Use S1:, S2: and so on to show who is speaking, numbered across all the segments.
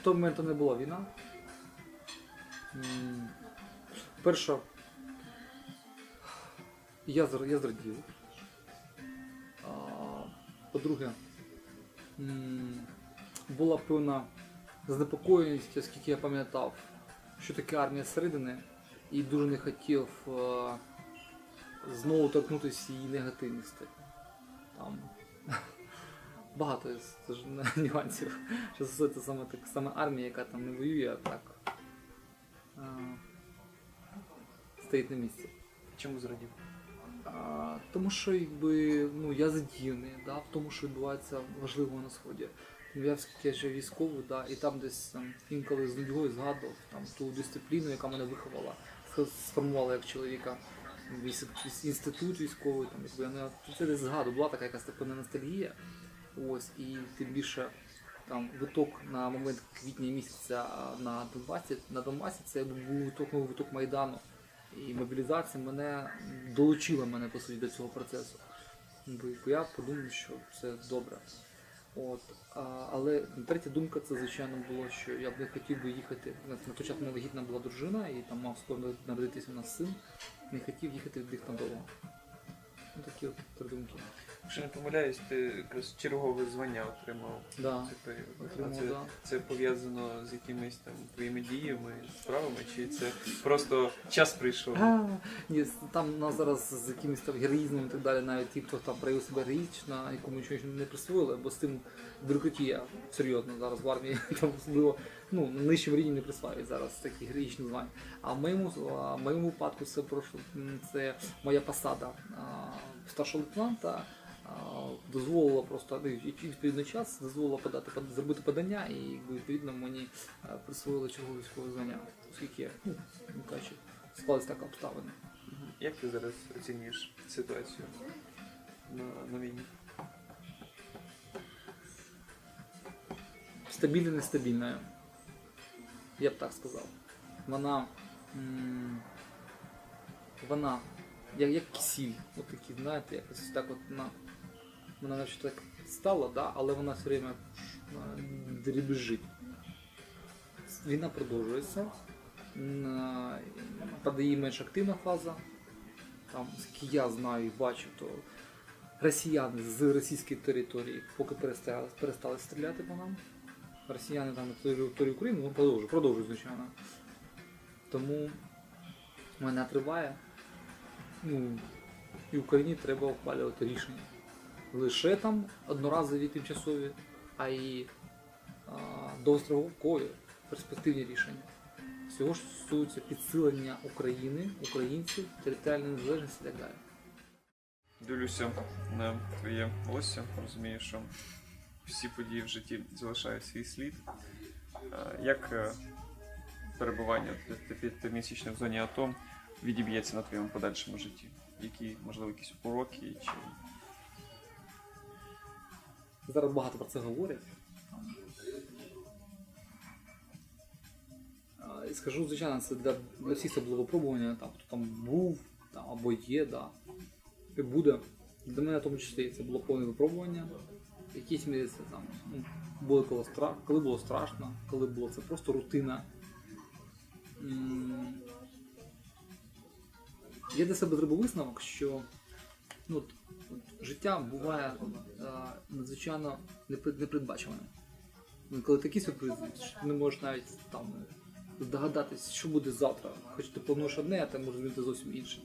S1: в той момент не була війна. Перша, я, я зрадів. По-друге, була певна занепокоєність, оскільки я пам'ятав, що таке армія зсередини, і дуже не хотів е, знову торкнутися її негативності. Там багато це ж нюансів, що стосується саме так, саме армії, яка там не воює, а так е, стоїть на місці.
S2: Чому зрадів?
S1: А, тому що якби, ну, я задіяний да, в тому, що відбувається важливого на сході. Я я ще військовий, да, і там десь там, інколи з нудьгою згадував там, ту дисципліну, яка мене виховала, сформувала як чоловіка. Інститут військовий, там, якби, я не- це десь згадував, була така якась така ностальгія. Ось, і тим більше там виток на момент квітня місяця на Донбасі, на Донбасі це був виток, новий виток Майдану. І мобілізація мене долучила мене по суті до цього процесу. Бо я подумав, що це добре. От, а, але третя думка це, звичайно, було, що я б не хотів би їхати. На, на той час мене вагітна була дружина, і там мав скоро народитися у нас син. Не хотів їхати від них надовго. Ну, такі от три думки.
S2: Якщо не помиляюсь, ти якраз чергове звання отримав
S1: Да.
S2: цей період.
S1: Отримав,
S2: це,
S1: да.
S2: це пов'язано з якимись там твоїми діями, справами, чи це просто час прийшов?
S1: А, Ні, там у нас зараз з якимось там героїзмом і так далі, навіть ті, хто там проявив себе героїчно, якому нічого не присвоїли, бо з тим бюрократія серйозно зараз в армії, там особливо ну, на нижчому рівні не присваюють зараз такі героїчні звання. А в моєму, а в моєму випадку це м, це моя посада а, старшого лейтенанта. Дозволила просто ну, і відповідний час дозволила подати под- зробити подання, і якби, відповідно мені а, присвоїли чергове військове звання, оскільки ну, ну, кажучи, склалися так обставини.
S2: Як ти зараз оцінюєш ситуацію на, на війні?
S1: Стабільно нестабільною. Я б так сказав. Вона. Вона. Як, як кисіль. От такі, знаєте, якось так от вона. Вона наче так стала, да, але вона все время дрібежить. Війна продовжується. Її менш активна фаза. Там, скільки я знаю і бачу, то росіяни з російської території поки перестали, перестали стріляти по нам. Росіяни там на території України ну, продовжують, продовжують, звичайно. Тому війна триває. Ну, і Україні треба ухвалювати рішення. Лише там одноразові тимчасові, а й а, перспективні рішення. Всього ж стосується підсилення України, українців, територіальної незалежності і так далі.
S2: Дивлюся на твоє волосся, розумію, що всі події в житті залишають свій слід. Е, Як е, перебування п'ятимісячне в зоні АТО відіб'ється на твоєму подальшому житті? Які, можливо, якісь уроки чи
S1: Зараз багато про це говорять. Скажу, звичайно, це для, для всіх це було випробування, там, хто там був там, або є, да, і буде. Для мене в тому числі це було повне випробування. Мірі це там ну, було коли, стра... коли було страшно, коли було це просто рутина. Я для себе зробив висновок, що ну, життя буває е, надзвичайно непред- непередбачуваним. Ну, Коли такі сюрпризи, що ти не можеш навіть там здогадатись, що буде завтра. Хоч ти плануєш одне, а ти може змінити зовсім інше.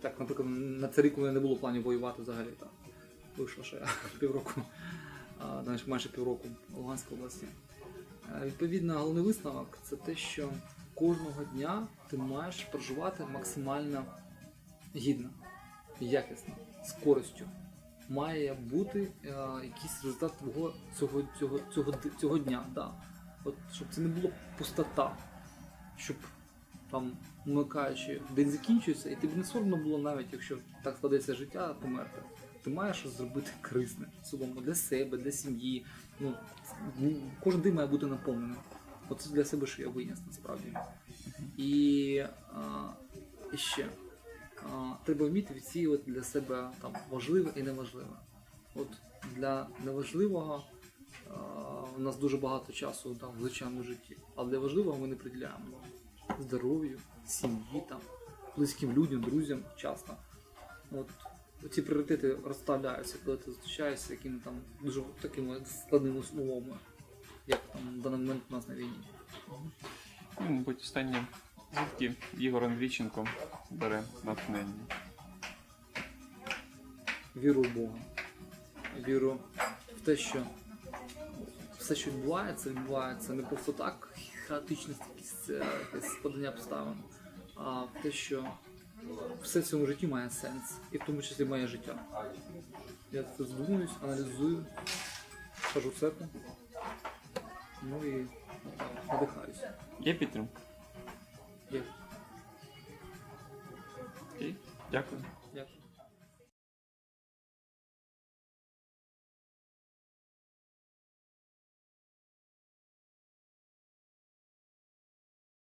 S1: Так, наприклад, на цей рік у мене не було планів воювати взагалі. Так. Вийшло ще півроку, а, знаєш, майже півроку Луганській області. Е, Відповідно, головний висновок це те, що кожного дня ти маєш проживати максимально гідно, якісно, з користю. Має бути е, якийсь результат твого цього, цього, цього, цього дня. Да. От, щоб це не було пустота, щоб там, вмикаючи, день закінчується, і тобі не соромно було навіть, якщо так складеться життя, померти. Ти маєш зробити корисне в для себе, для сім'ї. Ну, кожен день має бути наповнений. Оце для себе що я виніс насправді. І, а, ще а, треба вміти відсіювати для себе там важливе і неважливе. От для неважливого а, у нас дуже багато часу там в звичайному житті. Але важливо ми не приділяємо здоров'ю, сім'ї, там, близьким людям, друзям часто. От ці пріоритети розставляються, коли ти зустрічаєшся якими там дуже такими складними умовами, як там в даний момент у нас на війні.
S2: Ну, мабуть, останнє. Звідки Ігор Андрійченко бере натхнення?
S1: Віру в Бога, віру в те, що все, що відбувається, відбувається не просто так, хаотичність, якесь складення обставин, а в те, що все в цьому житті має сенс, і в тому числі моє життя. Я це задумуюсь, аналізую, хожу в церкву, ну і надихаюся.
S2: Є підтримка?
S1: Є.
S2: Окей, дякую.